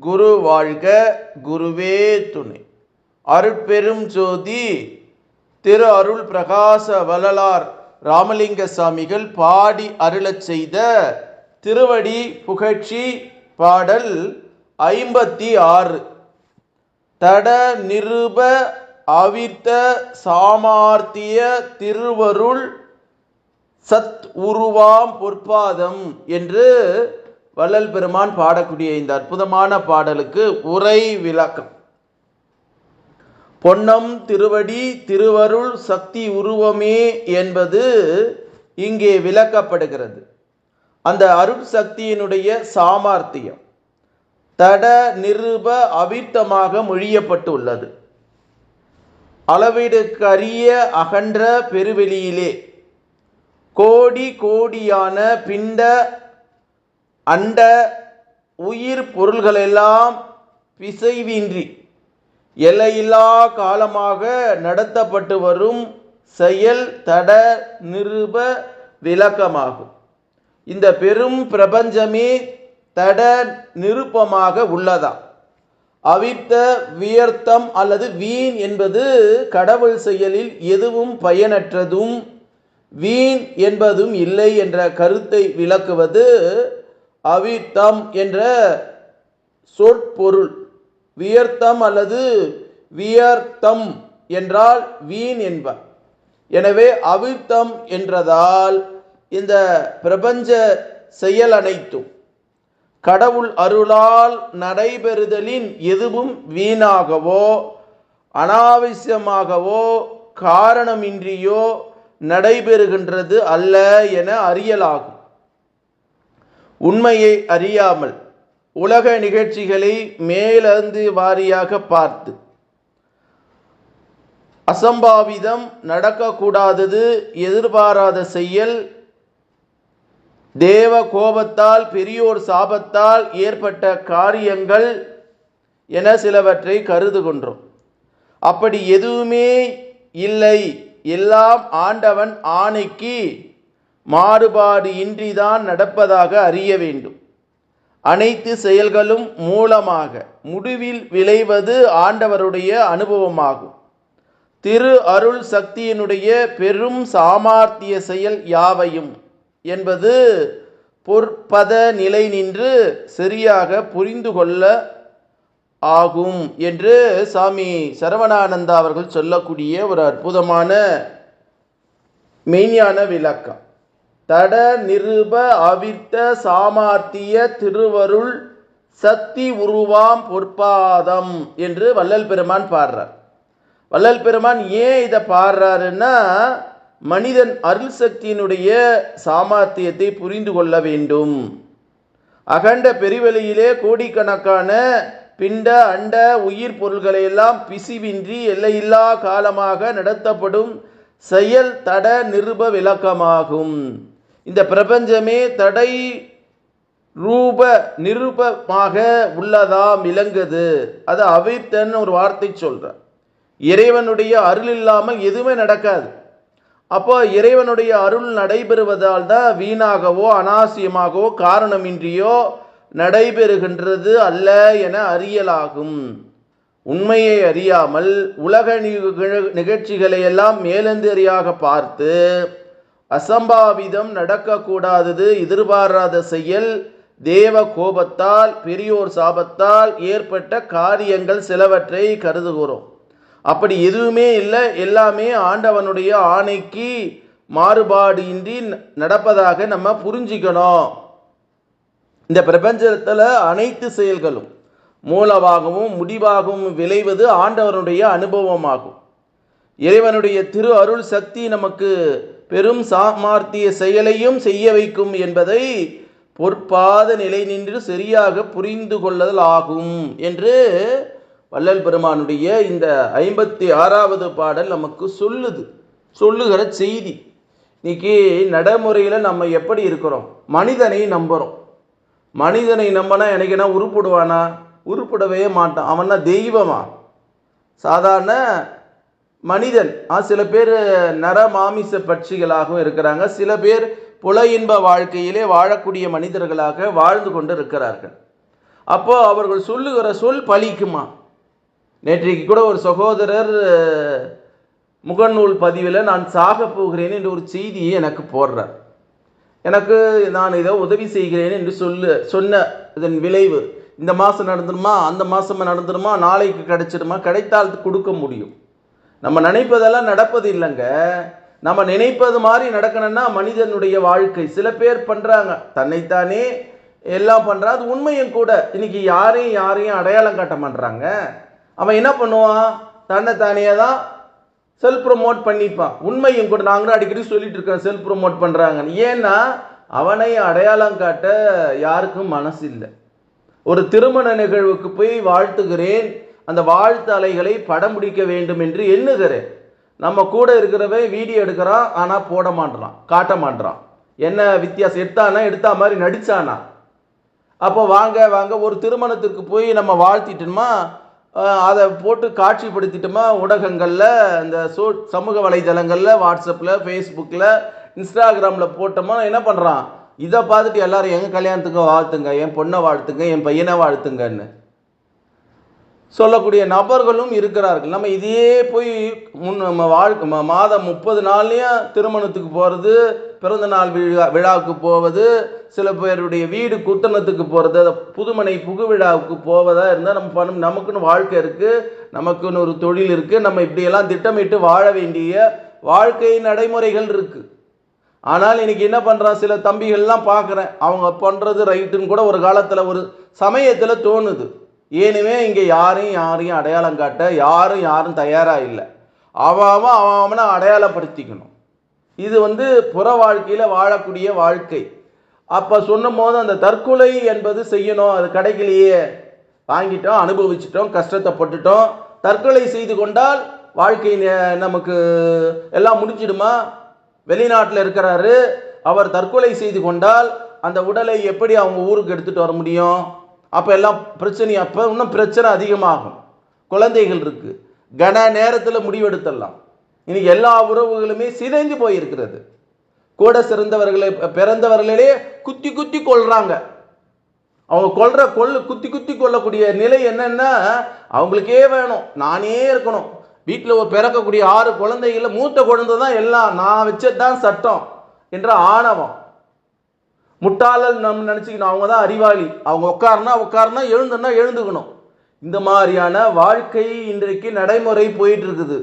குரு வாழ்க குருவே துணை. அருட்பெரும் ஜோதி திரு அருள் பிரகாச வள்ளலார் ராமலிங்க சாமிகள் பாடி அருளச் செய்த திருவடி புகழ்ச்சி பாடல் ஐம்பத்தி ஆறு. தட நிருப அவித்த சாமார்த்திய திருவருள் சத் உருவாம் பொற்பாதம் என்று வள்ளல் பெருமான் பாடக்கூடிய இந்த அற்புதமான பாடலுக்கு உரை விளக்கம். பொன்னம் திருவடி திருவருள் சக்தி உருவமே என்பது இங்கே விளக்கப்படுகிறது. அந்த அருள் சக்தியினுடைய சாமர்த்தியம் தட நிருப அவிர்த்தமாக மொழியப்பட்டுள்ளது. அளவீடுக்கரிய அகன்ற பெருவெளியிலே கோடி கோடியான பிண்ட அண்ட உயிர் பொருள்களெல்லாம் பிசைவின்றி எல்லையில்லா காலமாக நடத்தப்பட்டு வரும் செயல் தட நிருப விளக்கமாகும். இந்த பெரும் பிரபஞ்சமே தட நிருப்பமாக உள்ளதா? அவித்த வியர்த்தம் அல்லது வீண் என்பது கடவுள் செயலில் எதுவும் பயனற்றதும் வீண் என்பதும் இல்லை என்ற கருத்தை விளக்குவது அவித்தம் என்ற சொற்பொருள். வியர்த்தம் அல்லது வியர்த்தம் என்றால் வீண் என்பர் எனவே அவித்தம் என்றதால் இந்த பிரபஞ்ச செயல் அனைத்தும் கடவுள் அருளால் நடைபெறுதலின் எதுவும் வீணாகவோ அனாவசியமாகவோ காரணமின்றியோ நடைபெறுகின்றது அல்ல என அறியலாகும். உண்மையை அறியாமல் உலக நிகழ்ச்சிகளை மேலந்து வாரியாக பார்த்து அசம்பாவிதம் நடக்கக்கூடாதது எதிர்பாராத செயல் தேவ கோபத்தால் பெரியோர் சாபத்தால் ஏற்பட்ட காரியங்கள் என சிலவற்றை கருதுகின்றோம். அப்படி எதுவுமே இல்லை. எல்லாம் ஆண்டவன் ஆணைக்கு மாறுபாடு இன்றிதான் நடப்பதாக அறிய வேண்டும். அனைத்து செயல்களும் மூலமாக முடிவில் விளைவது ஆண்டவருடைய அனுபவமாகும். திரு அருள் சக்தியினுடைய பெரும் சாமார்த்திய செயல் யாவையும் என்பது பொற்பத நிலை நின்று சரியாக புரிந்து கொள்ள ஆகும் என்று சாமி சரவணானந்தா அவர்கள் சொல்லக்கூடிய ஒரு அற்புதமான மெய்ஞான விளக்கம். தட நிருப அவிர்த்த சாமார்த்திய திருவருள் சக்தி உருவாம் பொற்பாதம் என்று வள்ளல் பெருமான் பாடுறார். வள்ளல் பெருமான் ஏன் இதை பாடுறாருன்னா மனிதன் அருள் சக்தியினுடைய சாமர்த்தியத்தை புரிந்து கொள்ள வேண்டும். அகண்ட பெருவெளியிலே கோடிக்கணக்கான பிண்ட அண்ட உயிர் பொருள்களை எல்லாம் பிசிவின்றி எல்லையில்லா காலமாக நடத்தப்படும் செயல் தட நிருப விளக்கமாகும். இந்த பிரபஞ்சமே தடை ரூப நிருபமாக உள்ளதாம் விளங்குது. அது அவித்தன்னு ஒரு வார்த்தை சொல்ற. இறைவனுடைய அருள் இல்லாமல் எதுவுமே நடக்காது. அப்போ இறைவனுடைய அருள் நடைபெறுவதால் தான் வீணாகவோ அனாவசியமாகவோ காரணமின்றியோ நடைபெறுகின்றது அல்ல என அறியலாகும். உண்மையை அறியாமல் உலக நிகழ்ச்சிகளை எல்லாம் மேலந்தறியாக பார்த்து அசம்பாவிதம் நடக்கக்கூடாதது. எதிர்பாராத செயல் தேவ கோபத்தால் பெரியோர் சாபத்தால் ஏற்பட்ட காரியங்கள் சிலவற்றை கருதுகிறோம். அப்படி எதுவுமே இல்லை. எல்லாமே ஆண்டவனுடைய ஆணைக்கு மாறுபாடு இன்றி நடப்பதாக நம்ம புரிஞ்சுக்கணும். இந்த பிரபஞ்சத்தில் அனைத்து செயல்களும் மூலமாகவும் முடிவாகவும் விளைவது ஆண்டவனுடைய அனுபவமாகும். இறைவனுடைய திரு அருள் சக்தி நமக்கு பெரும் சாமார்த்திய செயலையும் செய்ய வைக்கும் என்பதை பொற்பாத நிலை நின்று சரியாக புரிந்து கொள்ளுதல் ஆகும் என்று வள்ளல் பெருமானுடைய இந்த ஐம்பத்தி ஆறாவது பாடல் நமக்கு சொல்லுது சொல்லுகிற செய்தி. இன்னைக்கு நடைமுறையில் நம்ம எப்படி இருக்கிறோம்? மனிதனை நம்புகிறோம் மனிதனை நம்பினா எனக்கு என்ன உருப்பிடுவானா? உருப்பிடவே மாட்டான். அவனா தெய்வமா? சாதாரண மனிதன். ஆ சில பேர் நர மாமிச பட்சிகளாகவும் இருக்கிறாங்க. சில பேர் புல இன்ப வாழ்க்கையிலே வாழக்கூடிய மனிதர்களாக வாழ்ந்து கொண்டு இருக்கிறார்கள். அப்போ அவர்கள் சொல்லுகிற சொல் பலிக்குமா நேற்றைக்கு கூட ஒரு சகோதரர் முகநூல் பதிவில் நான் சாக போகிறேன் என்று ஒரு செய்தியை எனக்கு போடுறார். எனக்கு நான் இதை உதவி செய்கிறேன் என்று சொல்லு சொன்ன இதன் விளைவு. இந்த மாதம் நடந்துருமா? அந்த மாதம் நடந்துருமா? நாளைக்கு கிடைச்சிடுமா கிடைத்தால் கொடுக்க முடியும். நம்ம நினைப்பதெல்லாம் நடப்பது இல்லைங்க. நம்ம நினைப்பது மாதிரி நடக்கணும்னா மனிதனுடைய வாழ்க்கை. சில பேர் பண்ணுறாங்க தன்னைத்தானே எல்லாம் பண்ணுறா அது உண்மையும் கூட. இன்னைக்கு யாரையும் யாரையும் அடையாளம் காட்ட மாட்றாங்க. அவன் என்ன பண்ணுவான்? தன்னை தானே தான் செல்ஃப் ப்ரொமோட் பண்ணிப்பான். உண்மையும் கூட நாங்களும் அடிக்கடி சொல்லிட்டு இருக்கோம் செல்ஃப் ப்ரொமோட் பண்ணுறாங்கன்னு ஏன்னா அவனை அடையாளம் காட்ட யாருக்கும் மனசு இல்லை ஒரு திருமண நிகழ்வுக்கு போய் வாழ்த்துகிறேன். அந்த வாழ்த்து அலைகளை படம் பிடிக்க வேண்டும் என்று எண்ணுகிறேன் நம்ம கூட இருக்கிறவன் வீடியோ எடுக்கிறான் ஆனால் போட மாட்றான் காட்ட மாட்றான் என்ன வித்தியாசம்? எடுத்தானா எடுத்தா மாதிரி நடித்தானா அப்போ வாங்க வாங்க ஒரு திருமணத்துக்கு போய் நம்ம வாழ்த்திட்டோமா? அதை போட்டு காட்சிப்படுத்திட்டோமா? ஊடகங்களில் இந்த சோ சமூக வலைதளங்களில் வாட்ஸ்அப்பில் ஃபேஸ்புக்கில் இன்ஸ்டாகிராமில் போட்டோமா? என்ன பண்ணுறான் இதை பார்த்துட்டு எல்லாரும் எங்கள் கல்யாணத்துக்கு வாழ்த்துங்க என் பொண்ணை வாழ்த்துங்க என் பையனை வாழ்த்துங்கன்னு. சொல்லக்கூடிய நபர்களும் இருக்கிறார்கள். நம்ம இதையே போய் முன் நம்ம வாழ்க்கை மாதம் முப்பது நாள்லையும் திருமணத்துக்கு போகிறது பிறந்த நாள் விழா விழாவுக்கு போவது சில பேருடைய வீடு குத்தனத்துக்கு போகிறது புதுமனை புகு விழாவுக்கு போவதா இருந்தால் நம்ம பணம் நமக்குன்னு வாழ்க்கை இருக்குது நமக்குன்னு ஒரு தொழில் இருக்குது நம்ம இப்படியெல்லாம் திட்டமிட்டு வாழ வேண்டிய வாழ்க்கை நடைமுறைகள் இருக்குது ஆனால் இன்னைக்கு என்ன பண்ணுறான் சில தம்பிகள்லாம் பார்க்குறேன். அவங்க பண்ணுறது ரைட்டுன்னு கூட ஒரு காலத்தில் ஒரு சமயத்தில் தோணுது. ஏனுமே இங்கே யாரையும் யாரையும் அடையாளம் காட்ட யாரும் யாரும் தயாராக இல்லை. அவன் அவாமனை அவனை அடையாளப்படுத்திக்கணும். இது வந்து புற வாழ்க்கையில் வாழக்கூடிய வாழ்க்கை. அப்போ சொன்னும் போது அந்த தற்கொலை என்பது செய்யணும் அது கிடைக்கலையே வாங்கிட்டோம் அனுபவிச்சிட்டோம் கஷ்டத்தைப்பட்டுட்டோம் தற்கொலை செய்து கொண்டால் வாழ்க்கை நமக்கு எல்லாம் முடிஞ்சிடுமா? வெளிநாட்டில் இருக்கிறாரு அவர் தற்கொலை செய்து கொண்டால் அந்த உடலை எப்படி அவங்க ஊருக்கு எடுத்துகிட்டு வர முடியும்? அப்போ எல்லாம் பிரச்சனை அப்போ இன்னும் பிரச்சனை அதிகமாகும். குழந்தைகள் இருக்குது கன நேரத்தில் முடிவெடுத்துடலாம் இன்னைக்கு எல்லா உறவுகளுமே சிதைந்து போயிருக்கிறது. கூட சிறந்தவர்களை பிறந்தவர்களே குத்தி குத்தி கொள்றாங்க அவங்க கொள்ற கொள்ளு குத்தி குத்தி கொள்ளக்கூடிய நிலை என்னன்னா அவங்களுக்கே வேணும். நானே இருக்கணும். வீட்டில் பிறக்கக்கூடிய ஆறு குழந்தைகள மூத்த குழந்தை தான் எல்லாம். நான் வச்சது தான் சட்டம் என்ற ஆணவம். முட்டாளல் நம்ம நினச்சிக்கணும். அவங்க தான் அறிவாளி. அவங்க உட்காருனா உட்காருனா எழுந்துன்னா எழுந்துக்கணும். இந்த மாதிரியான வாழ்க்கை இன்றைக்கு நடைமுறை போயிட்டு இருக்குது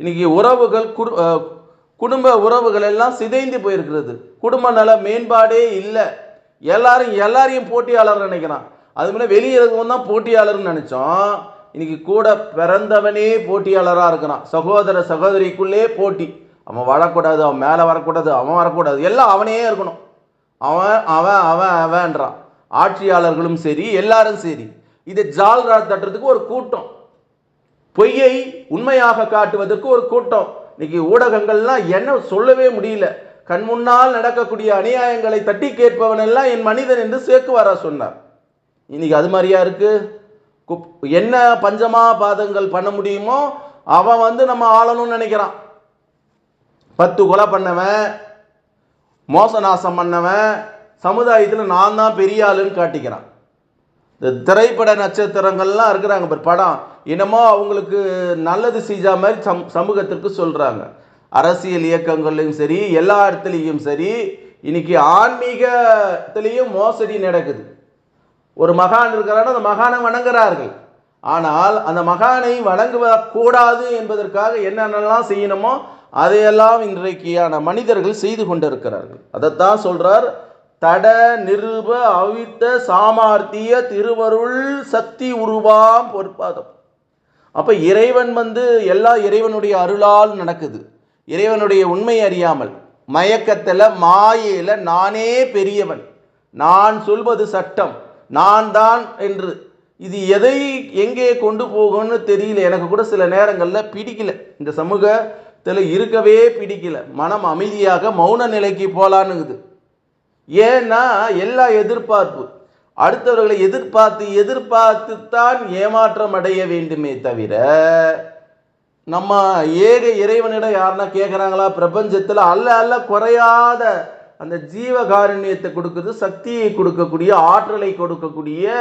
இன்னைக்கு உறவுகள் குடு குடும்ப உறவுகள் எல்லாம் சிதைந்து போயிருக்கிறது. குடும்ப நல மேம்பாடே இல்லை. எல்லாரும் எல்லாரையும் போட்டியாளர் நினைக்கிறான். அது முன்னே வெளியே இருக்கவன் தான் போட்டியாளர்னு நினைச்சோம் இன்னைக்கு கூட பிறந்தவனே போட்டியாளராக இருக்கிறான். சகோதர சகோதரிக்குள்ளே போட்டி. அவன் வரக்கூடாது அவன் மேலே வரக்கூடாது அவன் வரக்கூடாது. எல்லாம் அவனே இருக்கணும். அவன் அவன் அவன் அவன்றான். ஆட்சியாளர்களும் சரி எல்லாரும் சரி. இதை ஜால்ரா தட்டுறதுக்கு ஒரு கூட்டம். பொய்யை உண்மையாக காட்டுவதற்கு ஒரு கூட்டம். இன்னைக்கு ஊடகங்கள்லாம் என்ன சொல்லவே முடியல. கண் முன்னால் நடக்கக்கூடிய அநியாயங்களை தட்டி கேட்பவன் எல்லாம் என் மனிதன் என்று சேக்குவாரா சொன்னார். இன்னைக்கு அது மாதிரியா இருக்கு? குப்- என்ன பஞ்சமா பாதங்கள் பண்ண முடியுமோ அவன் வந்து நம்ம ஆளணும்னு நினைக்கிறான். பத்து கொலை பண்ணவன் மோசநாசம் பண்ணவன் சமுதாயத்தில் நான் தான் பெரிய ஆளுன்னு காட்டிக்கிறான். இந்த திரைப்பட நட்சத்திரங்கள்லாம் இருக்கிறாங்க பாரு படம். என்னமோ அவங்களுக்கு நல்லது செஞ்ச மாதிரி சம் சமூகத்திற்கு சொல்கிறாங்க அரசியல் இயக்கங்கள்லையும் சரி எல்லா இடத்துலையும் சரி இன்னைக்கு ஆன்மீகத்திலையும் மோசடி நடக்குது. ஒரு மகான் இருக்கிறான்னு அந்த மகானை வணங்குறார்கள். ஆனால் அந்த மகானை வணங்குவ கூடாது என்பதற்காக என்னென்னலாம் செய்யணுமோ அதையெல்லாம் இன்றைக்கான மனிதர்கள் செய்து கொண்டிருக்கிறார்கள். அதைத்தான் சொல்றார் தட நிருப அவித்த சாமார்த்திய திருவருள் சக்தி உருவாம் பொற்பாதம். அப்ப இறைவன் வந்து எல்லா இறைவனுடைய அருளால் நடக்குது. இறைவனுடைய உண்மை அறியாமல் மயக்கத்தில் மாயையில் நானே பெரியவன். நான் சொல்வது சட்டம் நான் தான் என்று. இது எதை எங்கே கொண்டு போகும்னு தெரியல. எனக்கு கூட சில நேரங்களில் பிடிக்கல. இந்த இதில் இருக்கவே பிடிக்கல. மனம் அமைதியாக மௌன நிலைக்கு போலான்னுங்குது. ஏன்னா எல்லா எதிர்பார்ப்பு அடுத்தவர்களை எதிர்பார்த்து எதிர்பார்த்து தான் ஏமாற்றம் அடைய வேண்டுமே தவிர நம்ம ஏக இறைவனிடம் யாருன்னா கேட்குறாங்களா பிரபஞ்சத்தில் அல்ல அல்ல குறையாத அந்த ஜீவகாருண்யத்தை கொடுக்குறது சக்தியை கொடுக்கக்கூடிய ஆற்றலை கொடுக்கக்கூடிய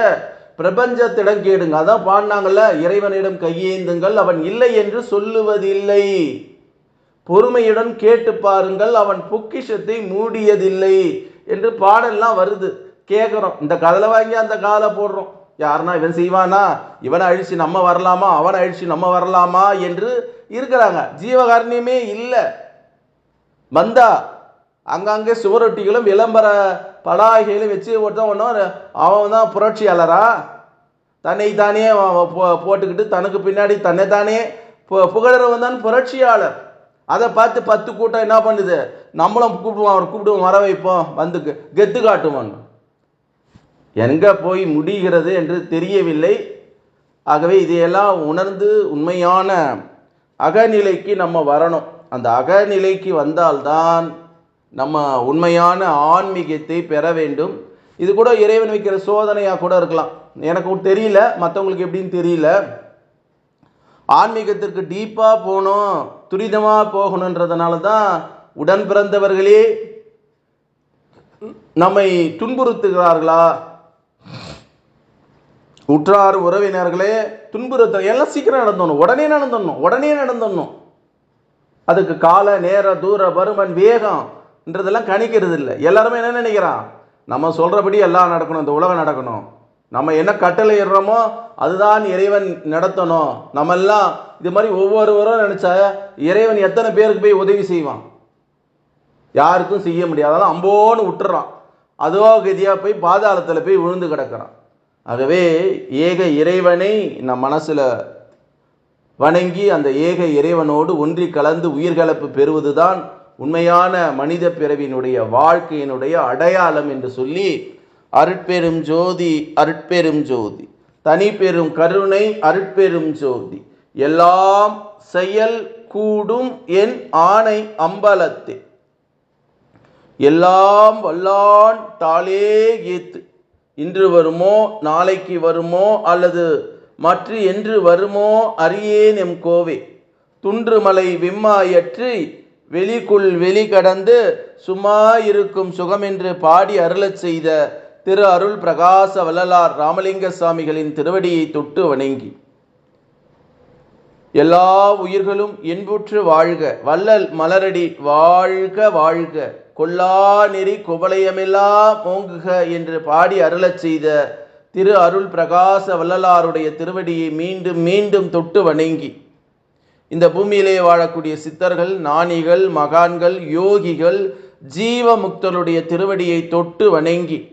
பிரபஞ்சத்திடம் கேடுங்க. அதான் பாடினாங்கள்ல இறைவனிடம் கையேந்துங்கள் அவன் இல்லை என்று சொல்லுவதில்லை. பொறுமையுடன் கேட்டு பாருங்கள் அவன் பொக்கிஷத்தை மூடியதில்லை என்று பாடல்லாம் வருது. கேட்குறோம் இந்த கதலை வாங்கி அந்த காலை போடுறோம். யாருன்னா இவன் செய்வானா? இவனை அழிச்சு நம்ம வரலாமா? அவனை அழிச்சு நம்ம வரலாமா என்று இருக்கிறாங்க. ஜீவகாரணியமே இல்லை. வந்தா அங்கங்கே சுவரொட்டிகளும் விளம்பர பலாகைகளும் வச்சு ஒருத்தன் ஒன்றும் அவன் தான் புரட்சியாளரா? தன்னை தானே போ- போட்டுக்கிட்டு தனக்கு பின்னாடி தன்னை தானே பு- புகழறவன் தான் புரட்சியாளர். அதை பார்த்து பத்து கூட்டம் என்ன பண்ணுது? நம்மளும் கூப்பிடுவோம் அவர் கூப்பிடுவோம் வர வைப்போம் வந்து கெத்து காட்டுவோம். எங்கே போய் முடிகிறது என்று தெரியவில்லை. ஆகவே இதையெல்லாம் உணர்ந்து உண்மையான அகநிலைக்கு நம்ம வரணும். அந்த அகநிலைக்கு வந்தால்தான் நம்ம உண்மையான ஆன்மீகத்தை பெற வேண்டும். இது கூட இறைவன் வைக்கிற சோதனையாக கூட இருக்கலாம். எனக்கு தெரியல மற்றவங்களுக்கு எப்படின்னு தெரியல. ஆன்மீகத்திற்கு டீப்பாக போகணும் துரிதமாக போகணுன்றதுனால தான் உடன் பிறந்தவர்களே நம்மை துன்புறுத்துகிறார்களா? உற்றார் உறவினர்களே துன்புறுத்த எல்லாம் சீக்கிரம் நடந்துடணும். உடனே நடந்துடணும் உடனே நடந்துடணும். அதுக்கு கால நேர தூர பருமன் வேகம்ன்றதெல்லாம் கணிக்கிறது இல்லை எல்லாருமே என்ன நினைக்கிறான்? நம்ம சொல்கிறபடி எல்லாம் நடக்கணும் இந்த உலகம் நடக்கணும். நம்ம என்ன கட்டளை இடுறோமோ அதுதான் இறைவன் நடத்தணும். நம்ம எல்லாம் இது மாதிரி ஒவ்வொருவரும் நினச்சா இறைவன் எத்தனை பேருக்கு போய் உதவி செய்வான்? யாருக்கும் செய்ய முடியாது. அதெல்லாம் அம்போன்னு விட்டுறான் அதுவோ கதியாக போய் பாதாளத்தில் போய் விழுந்து கிடக்கிறான். ஆகவே ஏக இறைவனை நம் மனசில் வணங்கி அந்த ஏக இறைவனோடு ஒன்றி கலந்து உயிர்கலப்பு பெறுவதுதான் உண்மையான மனித பிறவியினுடைய வாழ்க்கையினுடைய அடையாளம் என்று சொல்லி அருட்பெரும் ஜோதி அருட்பெரும் ஜோதி. தனி பெரும் கருணை அருட்பெரும் ஜோதி. எல்லாம் செயல் கூடும் என் ஆணை அம்பலத்தே. எல்லாம் வல்லான் தாளே ஏத்து. இன்று வருமோ நாளைக்கு வருமோ அல்லது மற்ற என்று வருமோ அறியேன் எம் கோவே. துன்றுமலை விம்மாயற்றி வெளிக்குள் வெளி கடந்து சும்மா இருக்கும் சுகமென்று பாடி அருளச் செய்த திரு அருள் பிரகாச வள்ளலார் ராமலிங்க சுவாமிகளின் திருவடியை தொட்டு வணங்கி. எல்லா உயிர்களும் இன்புற்று வாழ்க. வள்ளல் மலரடி வாழ்க வாழ்க. கொல்லா நெறி குவளையமெல்லாம் ஓங்குக என்று பாடி அருளச் செய்த திரு அருள் பிரகாச வள்ளலாருடைய திருவடியை மீண்டும் மீண்டும் தொட்டு வணங்கி. இந்த பூமியிலே வாழக்கூடிய சித்தர்கள் ஞானிகள் மகான்கள் யோகிகள் ஜீவமுக்தருடைய திருவடியை தொட்டு வணங்கி.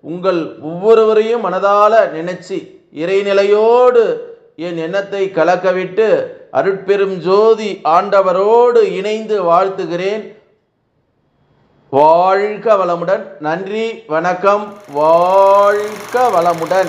உங்கள் ஒவ்வொருவரையும் மனதால நினைச்சு இறைநிலையோடு என் எண்ணத்தை கலக்கவிட்டு அருட்பெரும் ஜோதி ஆண்டவரோடு இணைந்து வாழ்த்துகிறேன். வாழ்க வளமுடன். நன்றி வணக்கம். வாழ்க வளமுடன்.